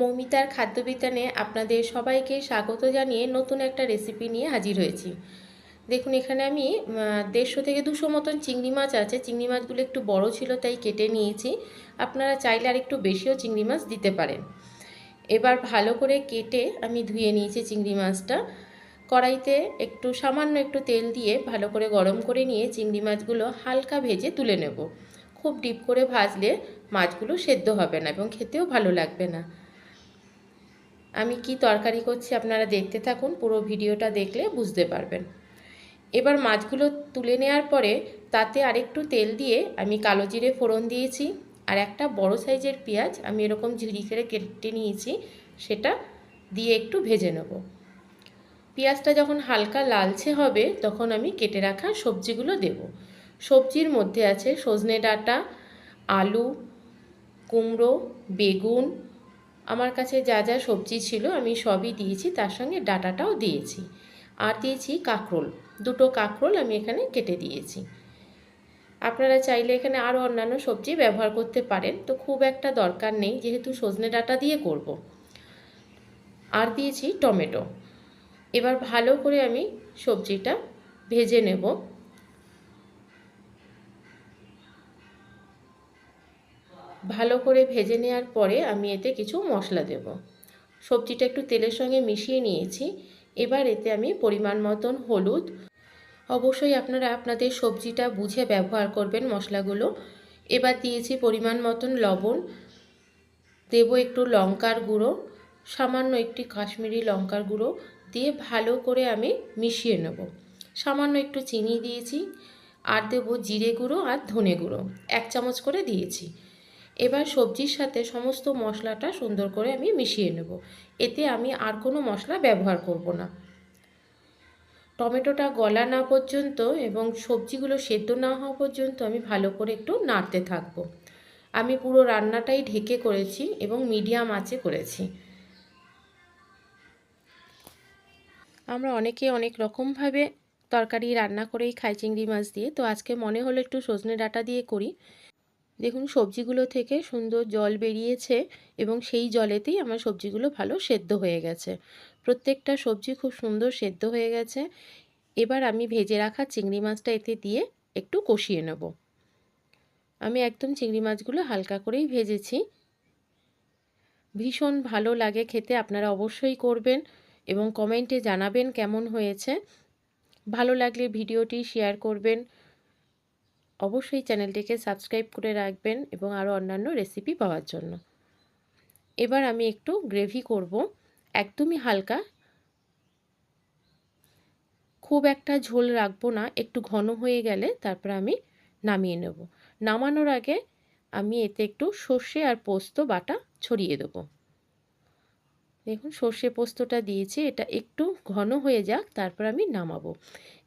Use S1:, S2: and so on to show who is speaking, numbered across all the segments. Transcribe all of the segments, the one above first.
S1: মৌমিতার খাদ্যবিতানে আপনাদের সবাইকে স্বাগত জানিয়ে নতুন একটা রেসিপি নিয়ে হাজির হয়েছি। দেখুন, এখানে আমি দেড়শো থেকে দুশো মতন চিংড়ি মাছ আছে। চিংড়ি মাছগুলো একটু বড় ছিল, তাই কেটে নিয়েছি। আপনারা চাইলে আর একটু বেশিও চিংড়ি মাছ দিতে পারেন। এবার ভালো করে কেটে আমি ধুয়ে নিয়েছি চিংড়ি মাছটা। কড়াইতে একটু সামান্য একটু তেল দিয়ে ভালো করে গরম করে নিয়ে চিংড়ি মাছগুলো হালকা ভেজে তুলে নেব। খুব ডিপ করে ভাজলে মাছগুলো সেদ্ধ হবে না এবং খেতেও ভালো লাগবে না। আমি কি তরকারি করছি আপনারা দেখতে থাকুন, পুরো ভিডিওটা দেখলে বুঝতে পারবেন। এবার মাছগুলো তুলে নেওয়ার পরে তাতে আরেকটু তেল দিয়ে আমি কালো জিরে ফোড়ন দিয়েছি আর একটা বড় সাইজের পেঁয়াজ আমি এরকম ঝিরি করে কেটে নিয়েছি, সেটা দিয়ে একটু ভেজে নেব। পেঁয়াজটা যখন হালকা লালচে হবে, তখন আমি কেটে রাখা সবজিগুলো দেব। সবজির মধ্যে আছে সজনে ডাঁটা, আলু, কুমড়ো, বেগুন আমার কাছে যা যা সবজি ছিল আমি সবই দিয়েছি, তার সঙ্গে ডাটাটাও দিয়েছি। আর দিয়েছি কাঁকরোল। দুটো কাঁকরোল আমি এখানে কেটে দিয়েছি। আপনারা চাইলে এখানে আরও অন্যান্য সবজি ব্যবহার করতে পারেন, তো খুব একটা দরকার নেই, যেহেতু সজনে ডাটা দিয়ে করব। আর দিয়েছি টমেটো। এবার ভালো করে আমি সবজিটা ভেজে নেব। ভালো করে ভেজে নেওয়ার পরে আমি এতে কিছু মশলা দেব। সবজিটা একটু তেলের সঙ্গে মিশিয়ে নিয়েছি। এবার এতে আমি পরিমাণ মতন হলুদ। অবশ্যই আপনারা আপনাদের সবজিটা বুঝে ব্যবহার করবেন মশলাগুলো। এবার দিয়েছি পরিমাণ মতন লবণ। দেব একটু লঙ্কার গুঁড়ো। সামান্য একটি কাশ্মীরি লঙ্কার গুঁড়ো দিয়ে ভালো করে আমি মিশিয়ে নেব। সামান্য একটু চিনি দিয়েছি। আর দেবো জিরে গুঁড়ো আর ধনে গুঁড়ো। এক চামচ করে দিয়েছি। এবার সবজির সাথে সমস্ত মশলাটা সুন্দর করে আমি মিশিয়ে নেব। এতে আমি আর কোনো মশলা ব্যবহার করব না। টমেটোটা গলা না পর্যন্ত এবং সবজিগুলো সেদ্ধ না হওয়া পর্যন্ত আমি ভালো করে একটু নাড়তে থাকব। আমি পুরো রান্নাটাই ঢেকে করেছি এবং মিডিয়াম আঁচে করেছি। আমরা অনেকে অনেক রকমভাবে তরকারি রান্না করেই খাই চিংড়ি মাছ দিয়ে। তো আজকে মনে হলো একটু সজনে ডাঁটা দিয়ে করি। দেখুন, সবজিগুলো থেকে সুন্দর জল বেরিয়েছে এবং সেই জলেতেই আমার সবজিগুলো ভালো সেদ্ধ হয়ে গেছে। প্রত্যেকটা সবজি খুব সুন্দর সেদ্ধ হয়ে গেছে। এবার আমি ভেজে রাখা চিংড়ি মাছটা এতে দিয়ে একটু কষিয়ে নেব। আমি একদম চিংড়ি মাছগুলো হালকা করেই ভেজেছি। ভীষণ ভালো লাগে খেতে, আপনারা অবশ্যই করবেন এবং কমেন্টে জানাবেন কেমন হয়েছে। ভালো লাগলে ভিডিওটি শেয়ার করবেন। অবশ্যই চ্যানেলটিকে সাবস্ক্রাইব করে রাখবেন এবং আরও অন্যান্য রেসিপি পাওয়ার জন্য। এবার আমি একটু গ্রেভি করব, একদমই হালকা। খুব একটা ঝোল রাখব না, একটু ঘন হয়ে গেলে তারপর আমি নামিয়ে নেব। নামানোর আগে আমি এতে একটু সর্ষে আর পোস্ত বাটা ছড়িয়ে দেবো। দেখুন, সর্ষে পোস্তটা দিয়েছি, এটা একটু ঘন হয়ে যাক, তারপর আমি নামাবো।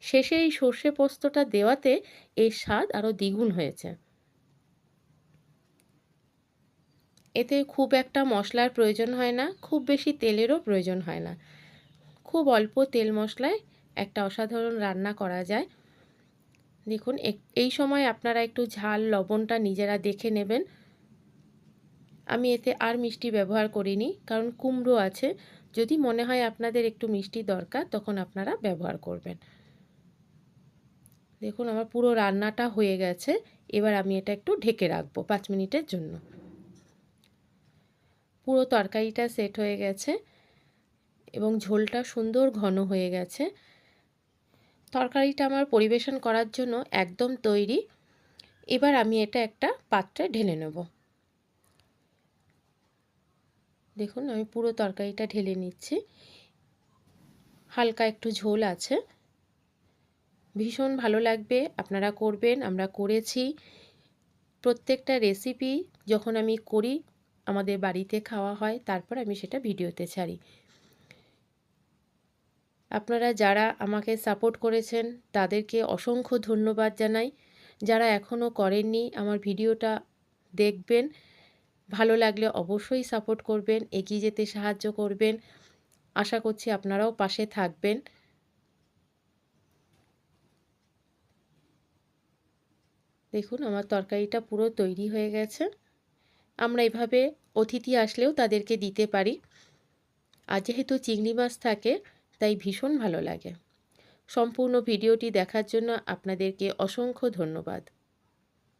S1: শেষে এই সর্ষে পোস্তটা দেওয়াতে এর স্বাদ আরও দ্বিগুণ হয়েছে। এতে খুব একটা মশলার প্রয়োজন হয় না, খুব বেশি তেলেরও প্রয়োজন হয় না। খুব অল্প তেল মশলায় একটা অসাধারণ রান্না করা যায়। দেখুন এই সময় আপনারা একটু ঝাল, লবণটা নিজেরা দেখে নেবেন। আমি এতে আর মিষ্টি ব্যবহার করিনি, কারণ কুমড়ো আছে। যদি মনে হয় আপনাদের একটু মিষ্টি দরকার, তখন আপনারা ব্যবহার করবেন। দেখুন, আমার পুরো রান্নাটা হয়ে গেছে। এবার আমি এটা একটু ঢেকে রাখব পাঁচ মিনিটের জন্য। পুরো তরকারিটা সেট হয়ে গেছে এবং ঝোলটা সুন্দর ঘন হয়ে গেছে। তরকারিটা আমার পরিবেশন করার জন্য একদম তৈরি। এবার আমি এটা একটা পাত্রে ঢেলে নেব। দেখুন, আমি পুরো তরকারিটা ঢেলে নিচ্ছি। হালকা একটু ঝোল আছে। ভীষণ ভালো লাগবে, আপনারা করবেন, আমরা করেছি। প্রত্যেকটা রেসিপি যখন আমি করি, আমাদের বাড়িতে খাওয়া হয়, তারপর আমি সেটা ভিডিওতে ছাড়ি। আপনারা যারা আমাকে সাপোর্ট করেছেন, তাদেরকে অসংখ্য ধন্যবাদ জানাই। যারা এখনও করেননি, আমার ভিডিওটা দেখবেন। ভালো লাগলে অবশ্যই সাপোর্ট করবেন, এগিয়ে যেতে সাহায্য করবেন। আশা করছি আপনারাও পাশে থাকবেন। দেখুন, আমার তরকারিটা পুরো তৈরি হয়ে গেছে। আমরা এভাবে অতিথি আসলেও তাদেরকে দিতে পারি। আর যেহেতু চিংড়ি মাছ থাকে, তাই ভীষণ ভালো লাগে। সম্পূর্ণ ভিডিওটি দেখার জন্য আপনাদেরকে অসংখ্য ধন্যবাদ।